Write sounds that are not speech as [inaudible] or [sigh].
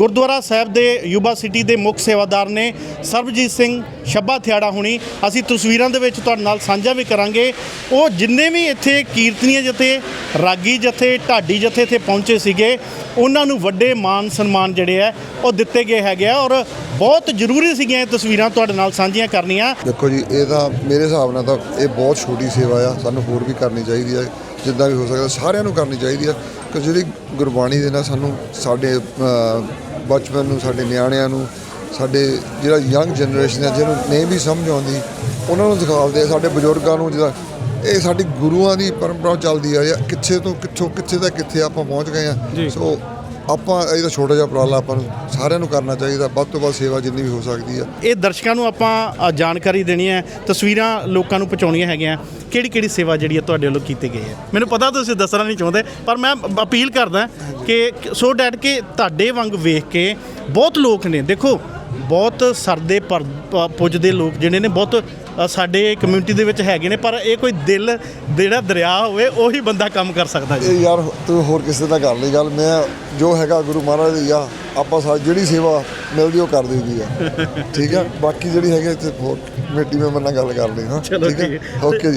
ਗੁਰਦੁਆਰਾ ਸਾਹਿਬ ਦੇ Yuba city ਦੇ ਮੁੱਖ ਸੇਵਾਦਾਰ ਨੇ ਸਰਬਜੀਤ ਸਿੰਘ ਸ਼ੱਬਾ ਥਿਆੜਾ ਹੁਣੀ। ਅਸੀਂ ਤਸਵੀਰਾਂ ਦੇ ਵਿੱਚ ਤੁਹਾਡੇ ਨਾਲ ਸਾਂਝਾ ਵੀ ਕਰਾਂਗੇ। ਉਹ ਜਿੰਨੇ ਵੀ ਇੱਥੇ ਕੀਰਤਨੀਏ ਜਥੇ, ਰਾਗੀ ਜਥੇ, ਢਾਡੀ ਜਥੇ ਇੱਥੇ ਪਹੁੰਚੇ ਸੀਗੇ, ਉਹਨਾਂ ਨੂੰ ਵੱਡੇ ਮਾਨ ਸਨਮਾਨ ਜਿਹੜੇ ਆ, ਉਹ ਦਿੱਤੇ ਗਏ ਹੈਗੇ ਆ ਔਰ ਬਹੁਤ ਜ਼ਰੂਰੀ ਸੀਗੀਆਂ ਇਹ ਤਸਵੀਰਾਂ ਤੁਹਾਡੇ ਨਾਲ ਸਾਂਝੀਆਂ ਕਰਨੀਆਂ। ਦੇਖੋ ਜੀ, ਇਹ ਤਾਂ ਮੇਰੇ ਹਿਸਾਬ ਨਾਲ ਤਾਂ ਇਹ ਬਹੁਤ ਛੋਟੀ ਸੇਵਾ ਆ, ਸਾਨੂੰ ਹੋਰ ਵੀ ਕਰਨੀ ਚਾਹੀਦੀ ਹੈ ਜਿੱਦਾਂ ਵੀ ਹੋ ਸਕਦਾ ਸਾਰਿਆਂ ਨੂੰ ਕਰਨੀ ਚਾਹੀਦੀ ਆ, ਕਿ ਜਿਹੜੀ ਗੁਰਬਾਣੀ ਦੇ ਨਾਲ ਸਾਨੂੰ ਸਾਡੇ ਬਚਪਨ ਨੂੰ ਸਾਡੇ ਨਿਆਣਿਆਂ ਨੂੰ ਸਾਡੇ ਜਿਹੜਾ ਯੰਗ ਜਨਰੇਸ਼ਨ ਹੈ ਜਿਹਨੂੰ ਨਹੀਂ ਵੀ ਸਮਝ ਆਉਂਦੀ ਉਹਨਾਂ ਨੂੰ ਦਿਖਾਉਂਦੇ ਆ ਸਾਡੇ ਬਜ਼ੁਰਗਾਂ ਨੂੰ ਜਿਹੜਾ ਇਹ ਸਾਡੀ ਗੁਰੂਆਂ ਦੀ ਪਰੰਪਰਾ ਚੱਲਦੀ ਆ ਜਾਂ ਕਿੱਥੇ ਤੋਂ ਕਿੱਥੋਂ ਕਿੱਥੇ ਦਾ ਕਿੱਥੇ ਆਪਾਂ ਪਹੁੰਚ ਗਏ ਆ। ਸੋ ਆਪਾਂ ਇਹਦਾ ਛੋਟਾ ਜਿਹਾ ਉਪਰਾਲਾ ਆਪਾਂ ਨੂੰ ਸਾਰਿਆਂ ਨੂੰ ਕਰਨਾ ਚਾਹੀਦਾ ਵੱਧ ਤੋਂ ਵੱਧ ਸੇਵਾ ਜਿੰਨੀ ਵੀ ਹੋ ਸਕਦੀ ਆ। ਇਹ ਦਰਸ਼ਕਾਂ ਨੂੰ ਆਪਾਂ ਅ, ਜਾਣਕਾਰੀ ਦੇਣੀ ਹੈ ਤਸਵੀਰਾਂ ਲੋਕਾਂ ਨੂੰ ਪਹੁੰਚਾਉਣੀਆਂ ਹੈਗੀਆਂ ਕਿਹੜੀ ਕਿਹੜੀ ਸੇਵਾ ਜਿਹੜੀ ਹੈ ਤੁਹਾਡੇ ਵੱਲੋਂ ਕੀਤੀ ਗਈ ਹੈ? ਮੈਨੂੰ ਪਤਾ ਤੁਸੀਂ ਦੱਸਣਾ ਨਹੀਂ ਚਾਹੁੰਦੇ ਪਰ ਮੈਂ ਅਪੀਲ ਕਰਦਾ ਕਿ ਸੋ ਡੈਟ ਕਿ ਤੁਹਾਡੇ ਵਾਂਗ ਵੇਖ ਕੇ ਬਹੁਤ ਲੋਕ ਨੇ। ਦੇਖੋ ਬਹੁਤ ਸਰਦੇ ਪਰ ਪੁੱਜਦੇ ਲੋਕ ਜਿਹੜੇ ਨੇ ਬਹੁਤ ਸਾਡੇ ਕਮਿਊਨਿਟੀ ਦੇ ਵਿੱਚ ਹੈਗੇ ਨੇ ਪਰ ਇਹ ਕੋਈ ਦਿਲ ਜਿਹੜਾ ਦਰਿਆ ਹੋਵੇ ਉਹੀ ਬੰਦਾ ਕੰਮ ਕਰ ਸਕਦਾ ਜੀ। ਯਾਰ ਤੂੰ ਹੋਰ ਕਿਸੇ ਦਾ ਕਰ ਲਈ ਗੱਲ ਮੈਂ ਜੋ ਹੈਗਾ ਗੁਰੂ ਮਹਾਰਾਜ ਦੀ ਆ ਆਪਾਂ ਸਾ ਜਿਹੜੀ ਸੇਵਾ ਮਿਲਦੀ ਉਹ ਕਰ ਦਈਦੀ ਆ। [laughs] ਠੀਕ ਆ? ਬਾਕੀ ਜਿਹੜੀ ਹੈਗੇ ਇੱਥੇ ਹੋਰ ਕਮੇਟੀ ਮੈਂਬਰ ਨਾਲ ਗੱਲ ਕਰ ਲਈ ਹਾਂ। ਠੀਕ ਹੈ। ਓਕੇ ਜੀ।